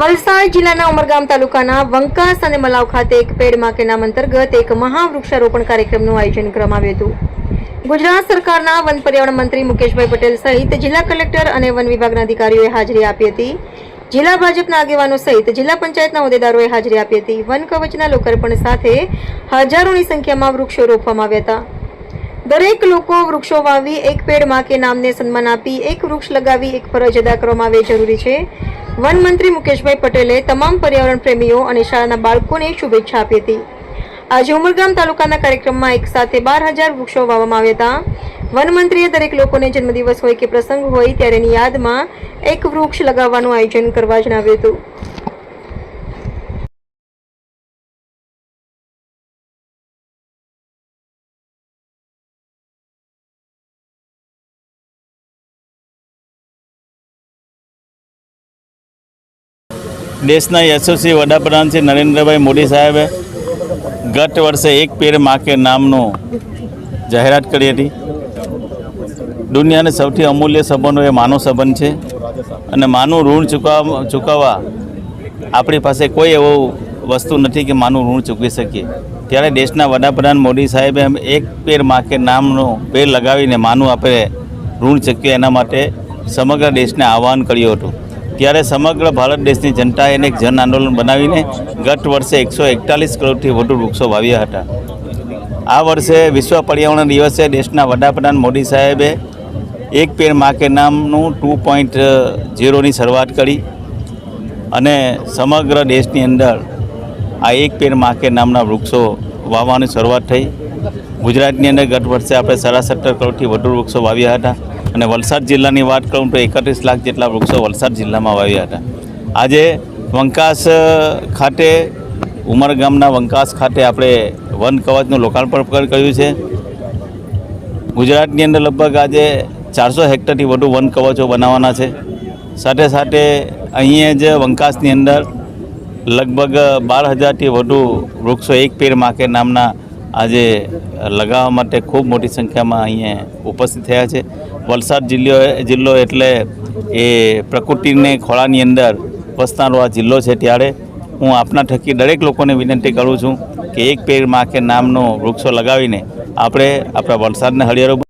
વલસાડ જિલ્લાના ઉમરગામ તાલુકાના વંકાસ અને મલાવ ખાતે એક પેડમાં નામ અંતર્ગત એક મહાવૃક્ષારોપણ કાર્યક્રમનું આયોજન કરવામાં આવ્યું હતું. ગુજરાત સરકારના વન પર્યાવરણ મંત્રી મુકેશભાઈ પટેલ સહિત જિલ્લા કલેક્ટર અને વન વિભાગના અધિકારીઓએ હાજરી આપી હતી. જિલ્લા ભાજપના આગેવાનો સહિત જિલ્લા પંચાયતના હોદ્દેદારોએ હાજરી આપી હતી. વન કવચના લોકાર્પણ સાથે હજારોની સંખ્યામાં વૃક્ષો રોપવામાં આવ્યા હતા. દરેક લોકો વૃક્ષો વાવી એક પેડમાં કે નામને સન્માન આપી, એક વૃક્ષ લગાવી, એક ફરજ અદા કરવામાં આવે જરૂરી છે. વન મંત્રી મુકેશભાઈ પટેલે તમામ પર્યાવરણ પ્રેમીઓ અને શાળાના બાળકોને શુભેચ્છા આપી હતી. આજે ઉમરગામ તાલુકાના કાર્યક્રમમાં એક સાથે બાર હજાર વૃક્ષો વાવવામાં આવ્યા હતા. વનમંત્રીએ દરેક લોકોને જન્મદિવસ હોય કે પ્રસંગ હોય ત્યારે એની યાદમાં એક વૃક્ષ લગાવવાનું આયોજન કરવા જણાવ્યું હતું. દેશના યશસ્વી વડાપ્રધાન શ્રી નરેન્દ્રભાઈ મોદી સાહેબે ગત વર્ષે એક પેર માકે નામનું જાહેરાત કરી હતી. દુનિયાને સૌથી અમૂલ્ય સંબંધો એ માનવ સંબંધ છે અને માનું ઋણ ચૂકવવા ચૂકવવા આપણી પાસે કોઈ એવો વસ્તુ નથી કે માનું ઋણ ચૂકવી શકીએ. ત્યારે દેશના વડાપ્રધાન મોદી સાહેબે એમ એક પેર માકે નામનો પેર લગાવીને માનું આપણે ઋણ ચૂકીએ એના માટે સમગ્ર દેશને આહવાન કર્યું હતું. ત્યારે સમગ્ર ભારત દેશની જનતાએ એને એક જન આંદોલન બનાવીને ગત વર્ષે એકસો એકતાલીસ કરોડથી વધુ વૃક્ષો વાવ્યા હતા. આ વર્ષે વિશ્વ પર્યાવરણ દિવસે દેશના વડાપ્રધાન મોદી સાહેબે એક પેડ મા કે નામનું ટુ પોઈન્ટ ઝીરોની શરૂઆત કરી અને સમગ્ર દેશની અંદર આ એક પેડ મા કે નામના વૃક્ષો વાવવાની શરૂઆત થઈ. ગુજરાતની અંદર ગત વર્ષે આપણે સાડા સત્તર કરોડથી વધુ વૃક્ષો વાવ્યા હતા. અને વલસાડ જિલ્લાની વાત કરું તો એકત્રીસ લાખ જેટલા વૃક્ષો વલસાડ જિલ્લામાં વાવ્યા હતા. આજે વંકાસ ખાતે, ઉમર ગામના વંકાસ ખાતે આપણે વન કવચનું લોકાર્પણ પણ કર્યું છે. ગુજરાતની અંદર લગભગ આજે ચારસો હેક્ટરથી વધુ વન કવચો બનાવવાના છે. સાથે સાથે અહીંયા જ વંકાસની અંદર લગભગ બાર હજારથી વધુ વૃક્ષો એક પેર માકે નામના આજે લગાવવા માટે ખૂબ મોટી સંખ્યામાં અહીંયા ઉપસ્થિત થયા છે. વલસાડ જિલ્લો જિલ્લો એટલે એ પ્રકૃતિને ખોળાની અંદર વસનારો આ જિલ્લો છે ત્યારે. હું આપના થકી દરેક લોકોને વિનંતી કરું છું કે એક પેરમાં કે નામનો વૃક્ષો લગાવીને આપણે આપણા વલસાડને હરિયાળો